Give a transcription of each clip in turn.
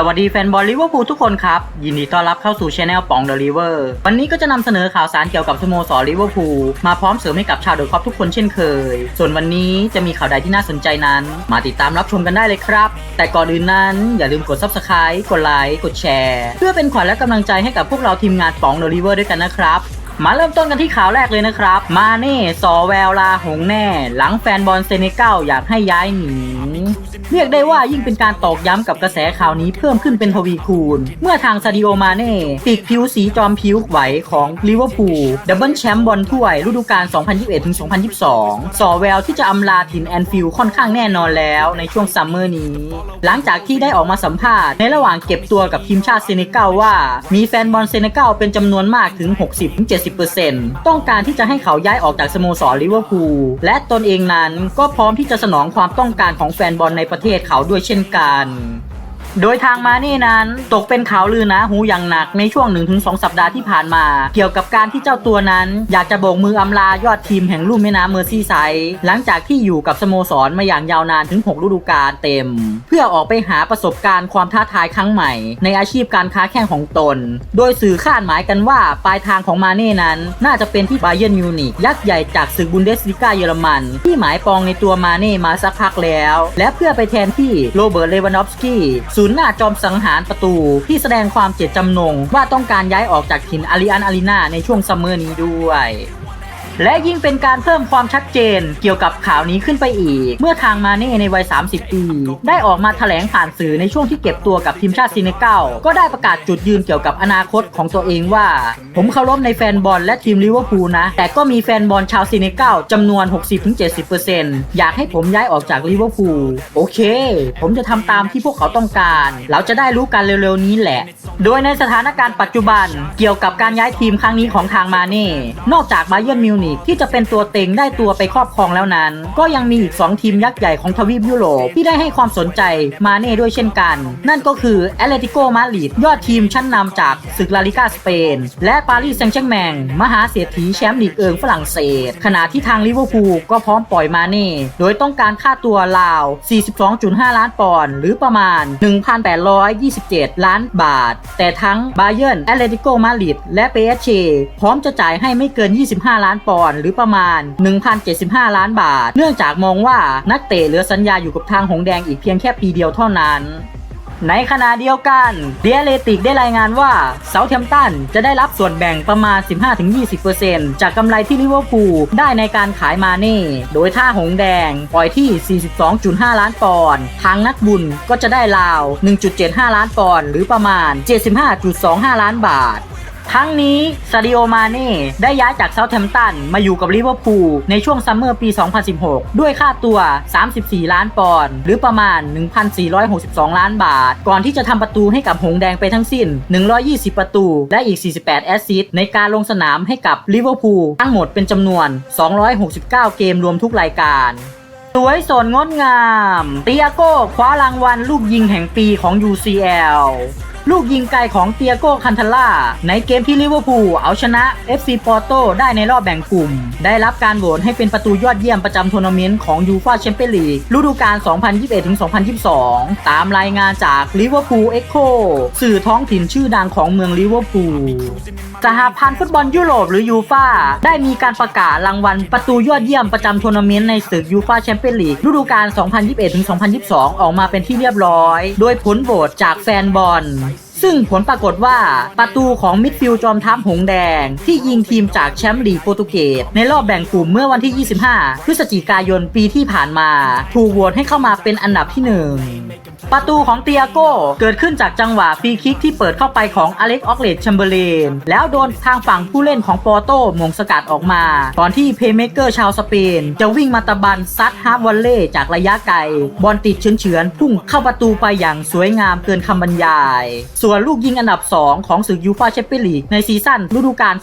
สวัสดีแฟนบอลลิเวอร์พูลทุกคนครับ ยินดีต้อนรับเข้าสู่ช anel ปองเดอะลิเวอร์วันนี้ก็จะนำเสนอข่าวสารเกี่ยวกับสโมสรลิเวอร์พูลมาพร้อมเสริมให้กับชาวเดอะคอปทุกคนเช่นเคย ส่วนวันนี้จะมีข่าวใดที่น่าสนใจนั้น มาติดตามรับชมกันได้เลยครับ แต่ก่อนอื่นนั้นอย่าลืมกด subscribe กดไลค์กดแชร์เพื่อเป็นขวัญและกำลังใจให้กับพวกเราทีมงานปองเดอะลิเวอร์ด้วยกันนะครับมาเริ่มต้นกันที่ข่าวแรกเลยนะครับ มาเน่สอแววลาหงแน่ หลังแฟนบอลเซเนกัลอยากให้ย้ายหนี เรียกได้ว่ายิ่งเป็นการตอกย้ำกับกระแสข่าวนี้เพิ่มขึ้นเป็นทวีคูณ เมื่อทางซาดิโอมาเน่ปีกผิวสีจอมผิวไหวของลิเวอร์พูลดับเบิลแชมป์บอลถ้วยฤดูกาล 2021-2022 สอแววที่จะอำลาถิ่นแอนฟิลด์ค่อนข้างแน่นอนแล้วในช่วงซัมเมอร์นี้ หลังจากที่ได้ออกมาสัมภาษณ์ในระหว่างเก็บตัวกับทีมชาติเซเนกัลว่า มีแฟนบอลเซเนกัลเป็นจำนวนมากถึง 60-70%ต้องการที่จะให้เขาย้ายออกจากสโมสรลิเวอร์พูลและตนเองนั้นก็พร้อมที่จะสนองความต้องการของแฟนบอลในประเทศเขาด้วยเช่นกัน โดยทางมานี่นั้น ตกเป็นข่าวลือนะหูอย่างหนักในช่วง 1-2 สัปดาห์ที่ผ่านมา เกี่ยวกับการที่เจ้าตัวนั้น อยากจะโบกมืออำลายอดทีมแห่งลุ่มแม่น้ำเมอร์ซีไซด์หลังจากที่อยู่กับสโมสรมาอย่างยาวนานถึง 6 ฤดูกาลเต็ม เพื่อออกไปหาประสบการณ์ความท้าทายครั้งใหม่ ในอาชีพการค้าแข่งของตน โดยสื่อคาดหมายกันว่าปลายทางของมาเน่นั้น น่าจะเป็นที่บาเยิร์นมิวนิกยักษ์ใหญ่จากศึกบุนเดสลิกาเยอรมัน ที่หมายปองในตัวมาเน่มาสักพักแล้ว และเพื่อไปแทนที่โรเบิร์ตเลวานอฟสกี้ศูนย์หน้าจอมสังหารประตู ที่แสดงความเจตจำนง ว่าต้องการย้ายออกจากถิ่นอาริอันอารีนาในช่วงซัมเมอร์นี้ด้วย และยิ่งเป็นการเพิ่มความชัดเจนเกี่ยวกับข่าวนี้ขึ้นไปอีก เมื่อทางมาเน่ในวัย 30 ปี ได้ออกมาแถลงผ่านสื่อในช่วงที่เก็บตัวกับทีมชาติซีเนกัลก็ได้ประกาศจุดยืนเกี่ยวกับอนาคตของตัวเองว่า ผมเคารพในแฟนบอลและทีมลิเวอร์พูลนะ แต่ก็มีแฟนบอลชาวซีเนกัลจำนวน 60-70%อยากให้ผมย้ายออกจากลิเวอร์พูลโอเค ผมจะทำตามที่พวกเขาต้องการ เราจะได้รู้กันเร็วๆนี้แหละ โดยในสถานการณ์ปัจจุบันเกี่ยวกับการย้ายทีมครั้งนี้ของทางมาเน่นอกจากบาเยิร์นมิวนิกที่จะเป็นตัวเต็งได้ตัวไปครอบครองแล้วนั้น ก็ยังมีอีก 2 ทีมยักษ์ใหญ่ของทวีปยุโรปที่ได้ให้ความสนใจมาเน่ด้วยเช่นกัน นั่นก็คือแอตเลติโกมาดริดยอดทีมชั้นนำจากศึกลาลิกาสเปน และปารีสแซงต์แชร์กแมงมหาเศรษฐีแชมป์ลีกเอิงฝรั่งเศส ขณะที่ทางลิเวอร์พูลก็พร้อมปล่อยมาเน่โดยต้องการค่าตัวราว 42.5 ล้านปอนด์หรือประมาณ 1,827 ล้านบาท แต่ทั้งบาเยิร์นแอตเลติโกมาดริดและเปเชพร้อมจะจ่ายให้ไม่เกิน 25 ล้านปอนด์หรือประมาณ 1,075 ล้านบาท เนื่องจากมองว่านักเตะเหลือสัญญาอยู่กับทางหงแดงอีกเพียงแค่ปีเดียวเท่านั้นในขณะเดียวกันเดียเลติกได้รายงานว่าเซาเทมตันจะได้รับส่วนแบ่งประมาณ 15-20%จากกำไรที่ลิเวอร์พูลได้ในการขายมาเน่ โดยถ้าหงแดงปล่อยที่ 42.5 ล้านปอนด์ทางนักบุญก็จะได้ราว 1.75 ล้านปอนด์หรือประมาณ 75.25 ล้านบาท ทั้งนี้ซาดิโอมาเน่ได้ย้ายจากเซาท์แฮมป์ตันมาอยู่กับลิเวอร์พูลในช่วงซัมเมอร์ปี 2016 ด้วยค่าตัว 34 ล้านปอนด์หรือประมาณ 1,462 ล้านบาท ก่อนที่จะทำประตูให้กับหงแดงไปทั้งสิ้น 120 ประตู และอีก 48 แอสซิสต์ในการลงสนามให้กับลิเวอร์พูลทั้งหมดเป็นจำนวน 269 เกมรวมทุกรายการสวยสดงดงาม เตียโก้คว้ารางวัลลูกยิงแห่งปีของ UCL ลูกยิงไกลของเตียโก้คันทาล่าในเกมที่ลิเวอร์พูลเอาชนะ FC ปอร์โตได้ในรอบแบ่งกลุ่ม ได้รับการโหวตให้เป็นประตูยอดเยี่ยมประจำทัวร์นาเมนต์ของยูฟ่าแชมเปี้ยนลีกฤดูกาล 2021-2022 ตามรายงานจากลิเวอร์พูลเอ็กโคสื่อท้องถิ่นชื่อดังของเมืองลิเวอร์พูล สหพันธ์ฟุตบอลยุโรปหรือยูฟาได้มีการประกาศรางวัลประตูยอดเยี่ยมประจำทัวร์นาเมนต์ในศึกยูฟาแชมเปี้ยนลีกฤดูกาล 2021-2022 ออกมาเป็นที่เรียบร้อย โดยผลโหวตจากแฟนบอลซึ่งผลปรากฏว่าประตูของมิดฟิลด์จอมทัพหงแดง ที่ยิงทีมจากแชมป์ลีกโปรตุเกสในรอบแบ่งกลุ่มเมื่อวันที่ 25 พฤศจิกายนปีที่ผ่านมา ถูกโหวตให้เข้ามาเป็นอันดับที่หนึ่ง ประตูของเตียโก้เกิดขึ้นจากจังหวะฟรีคิกที่เปิดเข้าไปของอเล็กออกเลตแชมเบอร์เลนแล้วโดนทางฝั่งผู้เล่นของปอร์โตมงสกัดออกมาก่อนที่เพย์เมเกอร์ชาวสเปน จะวิ่งมาตะบันซัดฮาร์วอลเล่จากระยะไกล บอลติดเฉือนๆพุ่งเข้าประตูไปอย่างสวยงามเกินคำบรรยาย ส่วนลูกยิงอันดับ 2 ของศึกยูฟาแชมเปี้ยนลีกในซีซั่นฤดูกาล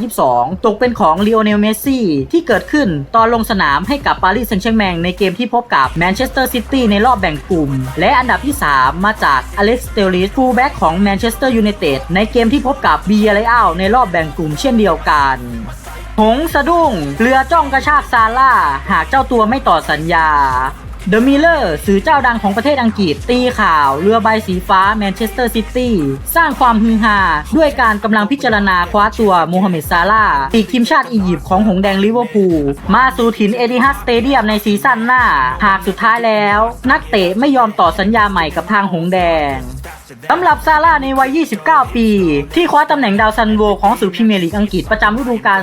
2021-2022 ตกเป็นของลีโอเนลเมสซี่ที่เกิดขึ้นตอนลงสนามให้กับปารีสแซงต์แชร์กแมงในเกมที่พบกับแมนเชสเตอร์ซิตี้ในรอบแบ่งกลุ่มและอันดับที่ 3 มาจากอเล็กซ์เตลลิสฟูลแบ็กของแมนเชสเตอร์ยูไนเต็ดในเกมที่พบกับบีเอเรอัลในรอบแบ่งกลุ่มเช่นเดียวกันหงสะดุ้ง เรือจ้องกระชากซาร่า หากเจ้าตัวไม่ต่อสัญญา The Miller สื่อเจ้าดังของประเทศอังกฤษ ตีข่าว เรือใบสีฟ้าแมนเชสเตอร์ซิตี้สร้างความฮือฮาด้วยการกำลังพิจารณาคว้าตัวโมฮัมเหม็ดซาลาปีกทีมชาติอียิปต์ของหงส์แดงลิเวอร์พูลมาสู่ถิ่นเอดิฮัดสเตเดียมในซีซั่นหน้า หากสุดท้ายแล้ว นักเตะไม่ยอมต่อสัญญาใหม่กับทางหงส์แดงสำหรับซาร่าในวัย 29 ปี ที่คว้าตำแหน่งดาวซันโวของสื่อพรีเมียร์ลีกอังกฤษประจำฤดูกาล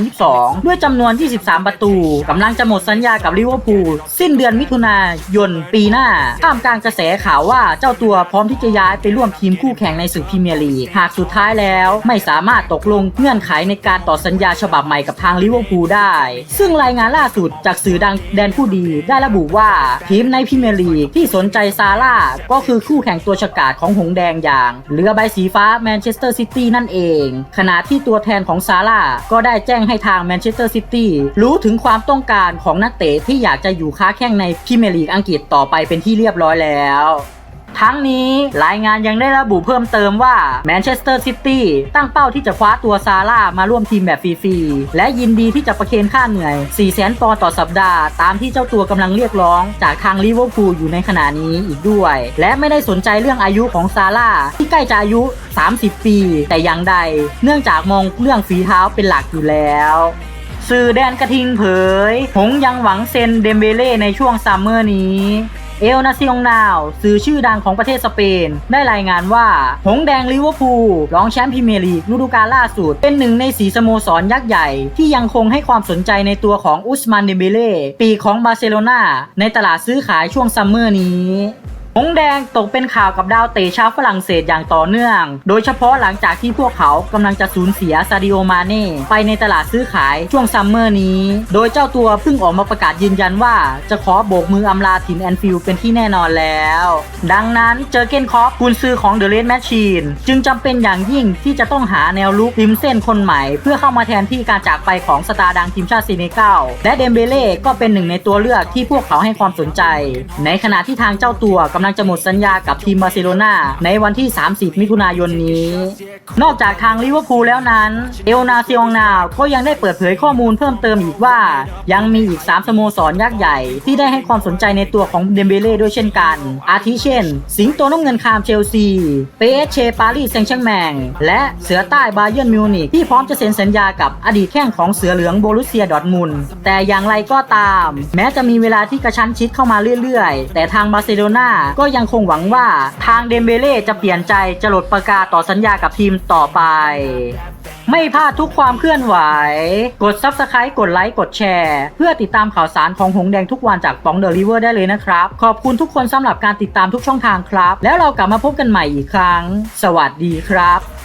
2021-2022 ด้วยจำนวน 23 ประตูกำลังจะหมดสัญญากับลิเวอร์พูลสิ้นเดือนมิถุนายนปีหน้าท่ามกลางกระแสข่าวว่าเจ้าตัวพร้อมที่จะย้ายไปร่วมทีมคู่แข่งในสื่อพรีเมียร์ลีกหากสุดท้ายแล้วไม่สามารถตกลงเงื่อนไขในการต่อสัญญาฉบับใหม่กับทางลิเวอร์พูลได้ ซึ่งรายงานล่าสุดจากสื่อดังแดนผู้ดีได้ระบุว่าทีมในพรีเมียร์ลีกที่สนใจซาร่าก็คือคู่แข่งตัวฉกาจของหงส์แดงอย่างเรือใบสีฟ้าแมนเชสเตอร์ซิตี้นั่นเอง ขณะที่ตัวแทนของซาร่าก็ได้แจ้งให้ทางแมนเชสเตอร์ซิตี้รู้ถึงความต้องการของนักเตะที่อยากจะอยู่ค้าแข่งในพรีเมียร์ลีกอังกฤษต่อไปเป็นที่เรียบร้อยแล้วทั้งนี้รายงานยังได้ระบุเพิ่มเติมว่าแมนเชสเตอร์ซิตี้ตั้งเป้าที่จะคว้าตัวซาร่ามาร่วมทีมแบบฟรีๆ และยินดีที่จะประเคนค่าเหนื่อย 4 0 0 0 0 0ปอนด์ต่อสัปดาห์ ตามที่เจ้าตัวกำลังเรียกร้อง จากทางลิเวอร์พูลอยู่ในขณะนี้อีกด้วย และไม่ได้สนใจเรื่องอายุของซาร่าที่ใกล้จะอายุ 30 ปี แต่อย่างใด เนื่องจากมองเรื่องฝีเท้าเป็นหลักอยู่แล้ว สื่อแดนกระทิงเผย หงยังหวังเซ็นเดมเบเล่ในช่วงซัมเมอร์นี้เอลนาซิองนาวสื่อชื่อดังของประเทศสเปน ได้รายงานว่า หงแดงลิเวอร์พูลรองแชมป์พรีเมียร์ลีกฤดูกาลล่าสุด เป็นหนึ่งในสีสโมสรยักษ์ใหญ่ ที่ยังคงให้ความสนใจในตัวของอุสมานเดมเบเล่ปีของบาร์เซโลนาในตลาดซื้อขายช่วงซัมเมอร์นี้ หงแดงตกเป็นข่าวกับดาวเตะชาวฝรั่งเศสอย่างต่อเนื่อง โดยเฉพาะหลังจากที่พวกเขากำลังจะสูญเสียซาดิโอมาเน่ไปในตลาดซื้อขายช่วงซัมเมอร์นี้ โดยเจ้าตัวเพิ่งออกมาประกาศยืนยันว่า จะขอโบกมืออำลาทีมแอนฟิลด์เป็นที่แน่นอนแล้ว ดังนั้นเจอเกนคอฟกุนซือของเดอะเรดแมชชีนจึงจำเป็นอย่างยิ่งที่จะต้องหาแนวลุกริมเส้นคนใหม่ เพื่อเข้ามาแทนที่การจากไปของสตาร์ดังทีมชาติซีเนกัลและเดมเบเล่ก็เป็นหนึ่งในตัวเลือกที่พวกเขาให้ความสนใจ ในขณะที่ทางเจ้าตัวกำำลังจะหมดสัญญากับทีมบาร์เซโลนาในวันที่ 30 มิถุนายนนี้ นอกจากทางลิเวอร์พูลแล้วนั้น เอลนาซิองนาก็ยังได้เปิดเผยข้อมูลเพิ่มเติมอีกว่า ยังมีอีก 3 สโมสรยักษ์ใหญ่ ที่ได้ให้ความสนใจในตัวของเดมเบเล่ด้วยเช่นกัน อาทิเช่น สิงโตน้ำเงินคามเชลซีเปเชปารีสแซงต์แชร์แมง และเสือใต้บาเยิร์นมิวนิกที่พร้อมจะเซ็นสัญญากับอดีตแข้งของเสือเหลืองโบรุสเซียดอทมุนแต่อย่างไรก็ตาม แม้จะมีเวลาที่กระชั้นชิดเข้ามาเรื่อยๆ แต่ทางบาร์เซโลนาก็ยังคงหวังว่าทางเดมเบเล่จะเปลี่ยนใจจะหลดประกาศต่อสัญญากับทีมต่อไป ไม่พลาดทุกความเคลื่อนไหว กด Subscribe กดไลค์กดแชร์ เพื่อติดตามข่าวสารของหงแดงทุกวันจากป๋องเดอะริเวอร์ได้เลยนะครับ ขอบคุณทุกคนสำหรับการติดตามทุกช่องทางครับ แล้วเรากลับมาพบกันใหม่อีกครั้ง สวัสดีครับ